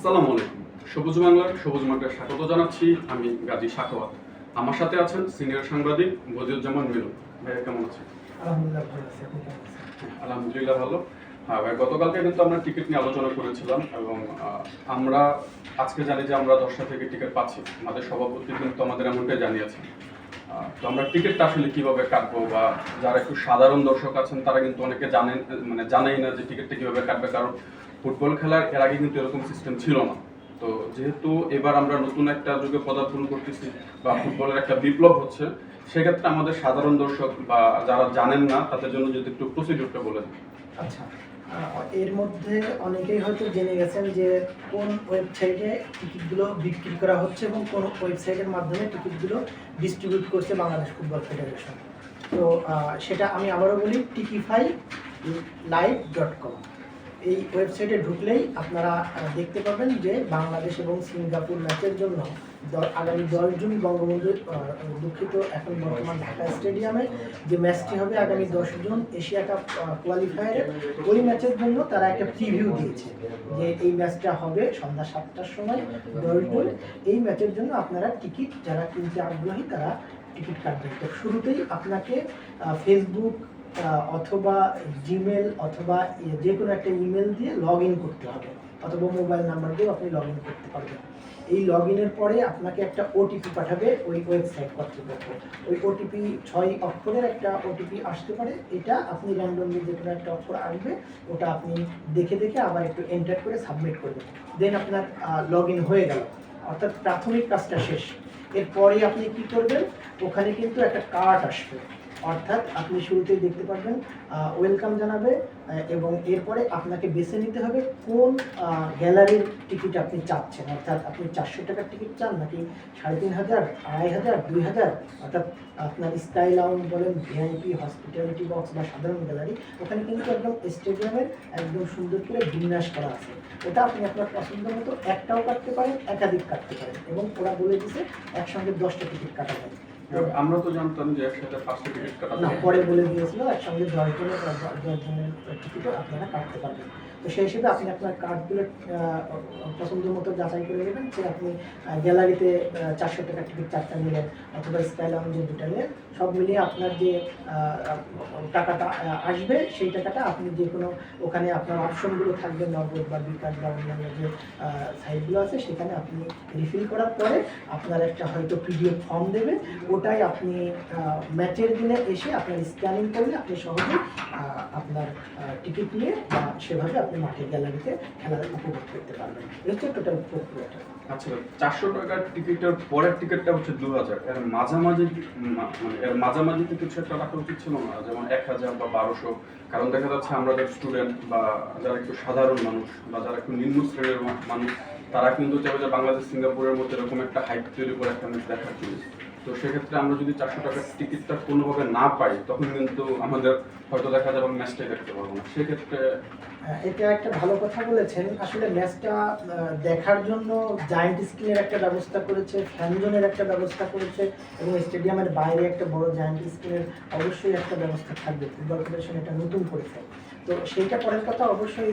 আসসালামু আলাইকুম। সবুজ বাংলার সবুজ স্বাগত জানাচ্ছি আমি গাজী আমার সাথে আছেন সিনিয়র সাংবাদিক বদিউজ্জামান মিলন। ভাইয়া কেমন আছেন? আলহামদুলিল্লাহ ভালো ভালো। হ্যাঁ ভাই গতকালকে কিন্তু আমরা টিকিট নিয়ে আলোচনা করেছিলাম এবং আমরা আজকে জানি যে আমরা দশটা থেকে টিকিট পাচ্ছি। আমাদের সভাপতি কিন্তু আমাদের এমনটাই জানিয়েছেন। তো আমরা টিকিটটা আসলে কীভাবে কাটবো বা যারা একটু সাধারণ দর্শক আছেন তারা কিন্তু অনেকে জানেন মানে জানেই না যে টিকিটটা কীভাবে কাটবে। কারণ ফুটবল খেলার এর আগে কিন্তু এরকম সিস্টেম ছিল না। তো যেহেতু এবার আমরা নতুন একটা যুগে পদার্পণ করতেছি বা ফুটবলের একটা বিপ্লব হচ্ছে, সেক্ষেত্রে আমাদের সাধারণ দর্শক বা যারা জানেন না, তাদের জন্য যদি একটু প্রসিডিউরটা বলে দিন। আচ্ছা এর মধ্যে অনেকেই হয়তো জেনে গেছেন যে কোন ওয়েবসাইটে টিকিটগুলো বিক্রি করা হচ্ছে এবং কোন ওয়েবসাইটের মাধ্যমে টিকিটগুলো ডিস্ট্রিবিউট করছে বাংলাদেশ ফুটবল ফেডারেশন তো সেটা আমি আবারও বলি টিকিফাই লাইভ ডট কম এই ওয়েবসাইটে ঢুকলেই আপনারা দেখতে পাবেন যে বাংলাদেশ এবং সিঙ্গাপুর ম্যাচের জন্য আগামী দশ জুন বঙ্গবন্ধু দুঃখিত, এখন বর্তমান ঢাকা স্টেডিয়ামে যে ম্যাচটি হবে আগামী দশ জুন এশিয়া কাপ কোয়ালিফায়ারে ওই ম্যাচের জন্য তারা একটা প্রিভিউ দিয়েছে যে এই ম্যাচটা হবে সন্ধ্যা সাতটার সময় দশ জুন। এই ম্যাচের জন্য আপনারা টিকিট, যারা কিনতে আগ্রহী তারা টিকিট কাটবেন। তো শুরুতেই আপনাকে ফেসবুক অথবা জিমেল অথবা এ- যে কোনো একটা ইমেল দিয়ে লগ ইন করতে হবে, অথবা মোবাইল নাম্বার দিয়েও আপনি লগ ইন করতে পারবেন। এই লগ ইনের পরে আপনাকে একটা ওটিপি পাঠাবে ওই ওয়েবসাইট কর্তৃপক্ষ। ওই ওটিপি ছয় অক্ষরের একটা ওটিপি আসতে পারে, এটা আপনি র্যান্ডমলি যে কোনো একটা অক্ষর আসবে ওটা আপনি দেখে দেখে আবার একটু এন্টার করে সাবমিট করবেন। দেন আপনার লগ ইন হয়ে গেল। অর্থাৎ প্রাথমিক কাজটা শেষ। এরপরে আপনি কি করবেন, ওখানে কিন্তু একটা কার্ড আসবে। অর্থাৎ আপনি শুরুতেই দেখতে পারবেন ওয়েলকাম জানাবে এবং এরপরে আপনাকে বেছে নিতে হবে কোন গ্যালারির টিকিট আপনি চাচ্ছেন। অর্থাৎ আপনি চারশো টাকার টিকিট চান নাকি সাড়ে তিন হাজার, আড়াই হাজার, দুই হাজার? অর্থাৎ আপনার স্কাই লাউন্ড বলেন ভিআইপি হসপিটালিটি বক্স বা সাধারণ গ্যালারি ওখানে কিন্তু একদম স্টেডিয়ামের একদম সুন্দর করে বিন্যাস করা আছে। ওটা আপনি আপনার পছন্দ মতো একটাও কাটতে পারেন, একাধিক কাটতে পারেন, এবং ওরা বলে দিছে একসঙ্গে দশটা টিকিট কাটা যায়। আমরা তো জানতাম যে একসাথে ফার্স্ট টিকিট কাটা পরে বলে দিয়েছিল, একসঙ্গে দশ জনের দশ জনের টিকিটও আপনারা কাটতে পারবেন। তো সেই হিসেবে আপনি আপনার কার্ডগুলো পছন্দ মতো যাচাই করে নেবেন যে আপনি গ্যালারিতে চারশো টাকার টিকিট চারটা নিলেন অথবা স্কাই লাউঞ্জের দুটা নিলেন সব মিলিয়ে আপনার যে টাকাটা আসবে সেই টাকাটা আপনি যে কোনো ওখানে আপনার অপশনগুলো থাকবে নগদ বা বিকাশ বা অন্যান্য যে সাইটগুলো আছে সেখানে আপনি রিফিল করার পরে আপনার একটা হয়তো পিডিএফ ফর্ম দেবে ওটাই আপনি ম্যাচের দিনে এসে আপনার স্ক্যানিং করলে আপনি সহজে আহ, আপনার টিকিট নিয়ে বা সেভাবে আপনি মাঠের গ্যালারিতে খেলা উপভোগ করতে পারবেন। এই হচ্ছে টোটাল প্রক্রিয়াটা। আচ্ছা চারশো টাকার টিকিটের পরের টিকিটটা হচ্ছে দু হাজার এর মাঝামাঝি মানে এর মাঝামাঝিতে কিছু একটা রাখা উচিত ছিল না? যেমন এক হাজার বা বারোশো। কারণ দেখা যাচ্ছে আমরা যারা স্টুডেন্ট বা যারা একটু সাধারণ মানুষ বা যারা একটু নিম্ন শ্রেণির মানুষ, তারা কিন্তু চাইবে যে বাংলাদেশ, সিঙ্গাপুরের মধ্যে এরকম একটা হাইট তৈরি করে একটা ম্যাচ দেখার জন্য। তো সেক্ষেত্রে আমরা যদি চারশো টাকার টিকিটটা কোনোভাবে না পাই, তখন কিন্তু আমাদের হয়তো দেখা যাবে ম্যাচটাই দেখতে পারব না। সেক্ষেত্রে এটা একটা ভালো কথা বলেছেন। আসলে ম্যাচটা দেখার জন্য জায়েন্ট স্ক্রিনের একটা ব্যবস্থা করেছে ফ্যান জোনের একটা ব্যবস্থা করেছে এবং স্টেডিয়ামের বাইরে একটা বড় জায়েন্ট স্ক্রিনের অবশ্যই একটা ব্যবস্থা থাকবে। ফুটবল ফেডারেশন এটা নতুন করেছে তো সেইটা পরের কথা অবশ্যই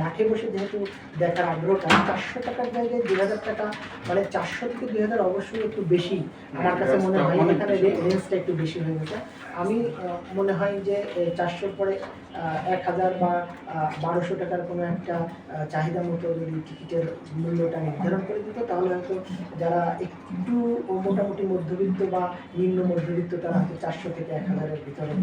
মাঠে বসে যেহেতু দেখার আগ্রহটা চারশো টাকার জায়গায় দুই হাজার টাকা মানে চারশো থেকে দুই হাজার অবশ্যই একটু বেশি আমার কাছে মনে হয় এখানে রেঞ্জটা একটু বেশি হয়ে গেছে। আমি মনে হয় যে চারশোর পরে এক হাজার বা বারোশো টাকার কোনো একটা চাহিদা মতো যদি টিকিটের মূল্যটা নির্ধারণ করে দিত তাহলে হয়তো যারা একটু মোটামুটি মধ্যবিত্ত বা নিম্ন মধ্যবিত্ত তারা হয়তো চারশো থেকে এক হাজারের ভিতরে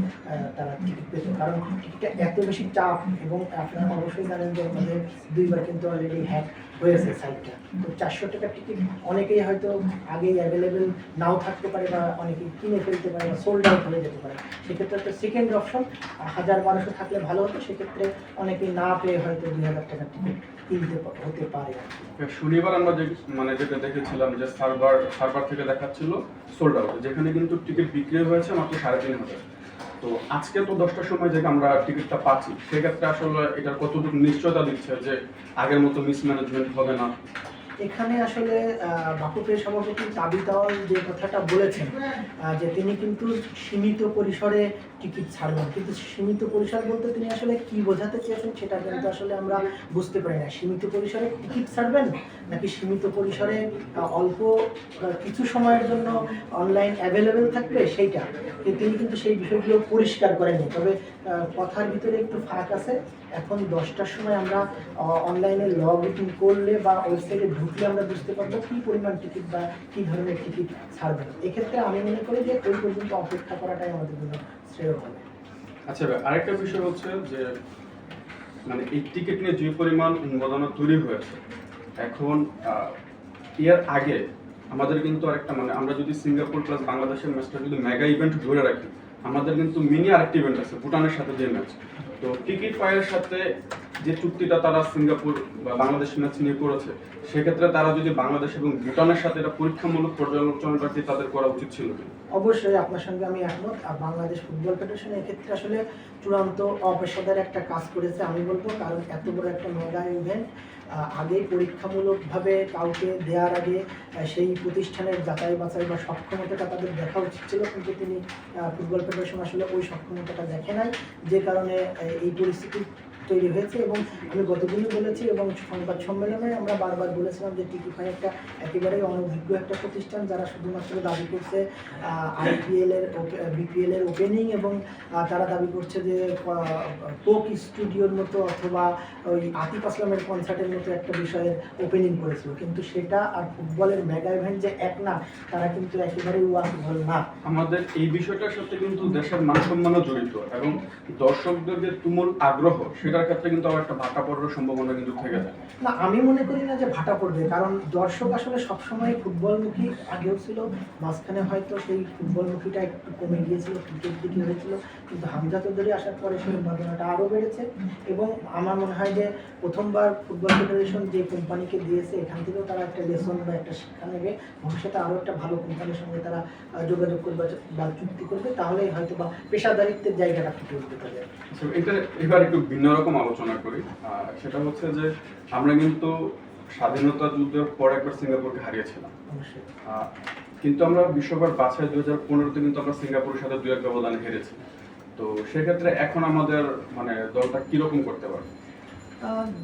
তারা টিকিট পেত। কারণ টিকিটটা এত বেশি চাপ এবং আপনারা অবশ্যই জানেন যে আমাদের দুইবার কিন্তু অলরেডি হ্যাক হয়েছে সাইটটা তো চারশো টাকার টিকিট অনেকেই হয়তো আগেই অ্যাভেলেবেল নাও থাকতে পারে বা অনেকেই কিনে ফেলতে পারে বা সোল্ড আউট হয়ে যেতে পারে। সেক্ষেত্রে একটা সেকেন্ড অপশন হাজার বারোশো থাকলে ভালো হতো, সেক্ষেত্রে অনেকেই না পেয়ে হয়তো দুই হাজার টাকার টিকিট কিনতে হতে পারে। শনিবার আমরা যে মানে যেটা দেখেছিলাম যে সার্ভার সার্ভার থেকে দেখাচ্ছিল সোল্ড আউট যেখানে কিন্তু টিকিট বিক্রি হয়েছে মাত্র সাড়ে তিন হাজার। তো আজকে তো দশটার সময় যে আমরা টিকিটটা পাচ্ছি, সেক্ষেত্রে আসলে এটার কতটুকু নিশ্চয়তা দিচ্ছে যে আগের মতো মিসম্যানেজমেন্ট হবে না? এখানে আসলে বাফুফের সভাপতি তাবিতাওয়াল যে কথাটা বলেছেন যে তিনি কিন্তু সীমিত পরিসরে টিকিট ছাড়বেন। কিন্তু সীমিত পরিসর বলতে তিনি আসলে কি বোঝাতে চেয়েছেন সেটা কিন্তু আসলে আমরা বুঝতে পারি না। সীমিত পরিসরে টিকিট ছাড়বেন নাকি সীমিত পরিসরে অল্প কিছু সময়ের জন্য অনলাইন অ্যাভেলেবেল থাকবে সেইটা? তিনি কিন্তু সেই বিষয়গুলো পরিষ্কার করেনি তবে কথার ভিতরে একটু ফাঁক আছে। এখন দশটার সময় আমরা অনলাইনে লগ ইন করলে বা ওয়েবসাইটে ঢুকলে আমরা বুঝতে পারব কী পরিমাণ টিকিট বা কী ধরনের টিকিট ছাড়বে এক্ষেত্রে আমি মনে করি যে ওই পর্যন্ত অপেক্ষা করাটাই আমাদের জন্য শ্রেয়। আচ্ছা আরেকটা বিষয় হচ্ছে যে মানে এই টিকিট নিয়ে যে পরিমাণ উন্মাদনা তৈরি হয়েছে, এখন এর আগে আমাদের কিন্তু আরেকটা মানে আমরা যদি সিঙ্গাপুর প্লাস বাংলাদেশের ম্যাচটা যদি মেগা ইভেন্ট ধরে রাখি, আমাদের কিন্তু মিনি আরেকটি ইভেন্ট আছে, ভুটানের সাথে যে ম্যাচ তো টিকিট ফাইয়ের সাথে যে চুক্তিটা তারা সিঙ্গাপুর বা বাংলাদেশ ম্যাচ নিয়ে করেছে, সেক্ষেত্রে তারা যদি বাংলাদেশ এবং ভুটানের সাথে এটা পরীক্ষামূলক পর্যালোচনাটা তাদের করা উচিত ছিল কি অবশ্যই আপনার সঙ্গে আমি একমত। আর বাংলাদেশ ফুটবল ফেডারেশন এক্ষেত্রে আসলে চূড়ান্ত অপেশাদার একটা কাজ করেছে আমি বলব, কারণ এত বড় একটা মেগা ইভেন্ট আগেই পরীক্ষামূলকভাবে কাউকে দেওয়ার আগে সেই প্রতিষ্ঠানের যাচাই বাছাই বা সক্ষমতাটা তাদের দেখা উচিত ছিল, কিন্তু তিনি ফুটবল ফেডারেশন আসলে ওই সক্ষমতাটা দেখে নাই। যে কারণে এই পরিস্থিতি তৈরি হয়েছে এবং আমি গতদিনও বলেছি এবং সংবাদ সম্মেলনে আমরা বারবার বলেছিলাম যে টিকিফাই একটা একেবারেই অনভিজ্ঞ একটা প্রতিষ্ঠান যারা শুধুমাত্র দাবি করছে আইপিএল এর বিপিএল এর ওপেনিং এবং তারা দাবি করছে যে কোক স্টুডিওর মতো অথবা ওই আতিফ আসলামের কনসার্টের মতো একটা বিষয়ের ওপেনিং করেছিল। কিন্তু সেটা আর ফুটবলের মেগা ইভেন্ট যে এক না, তারা কিন্তু একেবারেই ওয়াকিবল না। আমাদের এই বিষয়টার সাথে কিন্তু দেশের মান সম্মানও জড়িত এবং দর্শকদের যে তুমুল আগ্রহ সেটার ক্ষেত্রে কিন্তু আবার একটা ভাটা পড়ার সম্ভাবনা কিন্তু থেকে যায়। না আমি মনে করি না যে ভাটা পড়বে কারণ দর্শক আসলে সবসময় ফুটবলমুখী আগেও ছিল মাঝখানে হয়তো সেই ফুটবলমুখীটা একটু কমে গিয়েছিল ক্রিকেট দিকে হয়েছিল কিন্তু হামজা চৌধুরী আসার পরে সেই উন্মাদনাটা আরও বেড়েছে এবং আমার মনে হয় যে প্রথমবার ফুটবল ফেডারেশন যে কোম্পানিকে দিয়েছে এখান থেকেও তারা একটা লেসন বা একটা শিক্ষা নেবে ভবিষ্যতে আরও একটা ভালো কোম্পানির সঙ্গে তারা যোগাযোগ করবে বা চুক্তি করবে তাহলেই হয়তো বা পেশাদারিত্বের জায়গাটা ফুটে উঠবে তাদের। তো এটা এবার একটু ভিন্ন রকম আলোচনা করি। সেটা হচ্ছে যে আমরা কিন্তু স্বাধীনতা যুদ্ধের পর একবার সিঙ্গাপুরকে হারিয়েছিলাম। কিন্তু আমরা বিশ্বকাপ বাছাই দু হাজার পনেরোতে কিন্তু আমরা সিঙ্গাপুরের সাথে দু এক ব্যবধানে হেরেছি। তো সেক্ষেত্রে এখন আমাদের মানে দলটা কীরকম করতে পারে? আহ,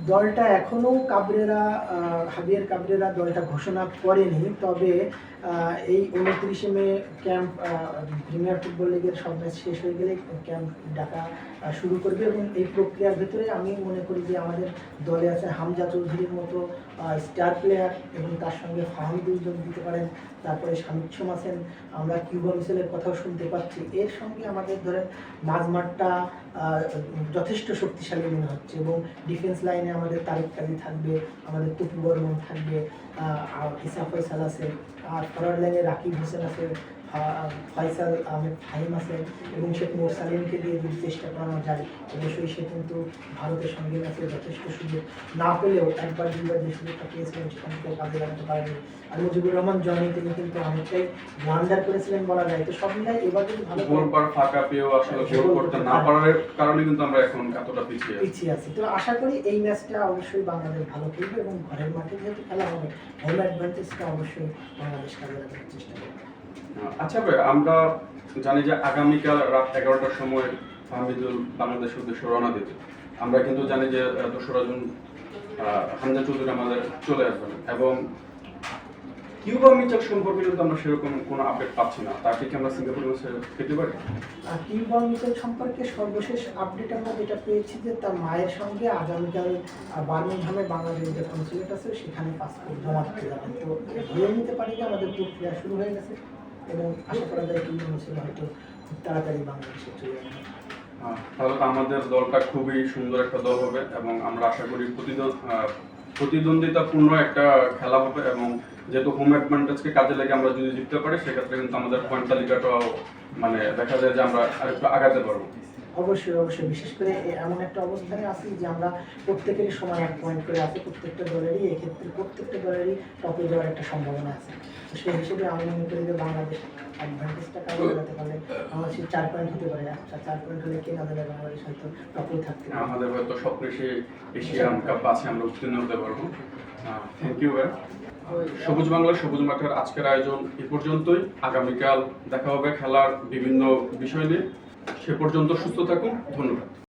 দলটা এখনও কাবরেরা হাবিয়ার কাবরেরা দলটা ঘোষণা করেনি। তবে এই উনত্রিশে মে ক্যাম্প প্রিমিয়ার ফুটবল লিগের সব ম্যাচ শেষ হয়ে গেলে ক্যাম্প ডাকা শুরু করবে এবং এই প্রক্রিয়ার ভেতরে আমি মনে করি যে আমাদের দলে আছে হামজা চৌধুরীর মতো স্টার প্লেয়ার এবং তার সঙ্গে ফাহামিদুল যোগ দিতে পারেন। তারপরে সামিক্ষম আছেন। আমরা কিউবা মিসেলের কথাও শুনতে পাচ্ছি। এর সঙ্গে আমাদের ধরেন মাঝমাঠটা যথেষ্ট শক্তিশালী মনে হচ্ছে এবং ডিফেন্স লাইনে আমাদের তারেক কাজী থাকবে আমাদের তপু বর্মন থাকবে আহ, আর ইসা ফয়সাল আছে আর ফরওয়ার্ড লাইনে রাকিব হোসেন আছে ফয়সাল আহমেদ ফাহিম আছে এবং শেখ মোর সালিমকে দিয়ে যদি চেষ্টা করানো যায়। অবশ্যই সে কিন্তু ভারতের সঙ্গে ম্যাচে যথেষ্ট সুযোগ। না পেলেও একবার দুইবার যে সুযোগটা পেয়েছিলেন সেখান থেকে কাজে লাগাতে পারেনি। আর মুজিবুর রহমান জনি তিনি কিন্তু অনেকটাই ওয়ান্ডার করেছিলেন বলা যায়। তো সব মিলাই এবার যদি ভালো ফাঁকা পেয়েও আসলে গোল করতে না পারার কারণে কিন্তু আমরা এখন এতটা পিছিয়ে আছি। পিছিয়ে আছি। তো আশা করি এই ম্যাচটা অবশ্যই বাংলাদেশ ভালো খেলবে এবং ঘরের মাঠে যেহেতু খেলা হবে হোম অ্যাডভান্টেজটা অবশ্যই বাংলাদেশ কাজে লাগানোর চেষ্টা করবে। আচ্ছা আমরা জানি যে আগামীকাল রাত এগারোটার সময় হামিদুল রওনা আমরা কিন্তু জানি যে দোসরা জুন হামজা চৌধুরী আমাদের চলে আসবেন এবং কিউবা মিচার সম্পর্কে কিন্তু আমরা সেরকম কোনো আপডেট পাচ্ছি না। তাকে কি আমরা পেতে পারি? কিংবং মিচেল সম্পর্কে সর্বশেষ আপডেট আমরা যেটা পেয়েছি যে, তার মায়ের সঙ্গে আগামীকাল বার্মিংহামে বাংলাদেশ যে কনসুলেট আছে, সেখানে পাসপোর্ট জমা দিতে যাবেন। তো ধরে নিতে পারি যে, আমাদের প্রক্রিয়া শুরু হয়ে গেছে। এবং আশা করা যায় কিন্তু মিচেল হয়তো খুব তাড়াতাড়ি বাংলাদেশে চলে যাবে তাহলে তো আমাদের দলটা খুবই সুন্দর একটা দল হবে এবং আমরা আশা করি প্রতিদ্বন্দ- প্রতিদ্বন্দ্বিতাপূর্ণ একটা খেলা হবে এবং যেহেতু হোম অ্যাডভান্টেজকে কাজে লেগে আমরা যদি জিততে পারি, সেক্ষেত্রে কিন্তু আমাদের পয়েন্ট তালিকাটাও মানে দেখা যায় যে আমরা আরেকটু আগাতে পারব। অবশ্যই অবশ্যই। বিশেষ করে এমন একটা অবস্থানে আছি যে আমরা প্রত্যেকেরই সমান এক পয়েন্ট করে আছি, প্রত্যেকটা দলেরই, এক্ষেত্রে প্রত্যেকটা দলেরই টপে যাওয়ার একটা সম্ভাবনা আছে। তো সেই হিসেবে আমি মনে করি যে বাংলাদেশ অ্যাডভান্টেজটা কাজে লাগাতে পারলে বাংলাদেশের চার পয়েন্ট হতে পারে। চার পয়েন্ট হলে কে না বাংলাদেশ হয়তো টপেই থাকতে আমাদের হয়তো স্বপ্নে সে এশিয়ান কাপ আছে, আমরা উত্তীর্ণ হতে পারব। থ্যাংক ইউ ভাই সবুজ বাংলা, সবুজ মাঠের আজকের আয়োজন এ পর্যন্তই। আগামীকাল দেখা হবে খেলার বিভিন্ন বিষয় নিয়ে। সে পর্যন্ত সুস্থ থাকুন ধন্যবাদ।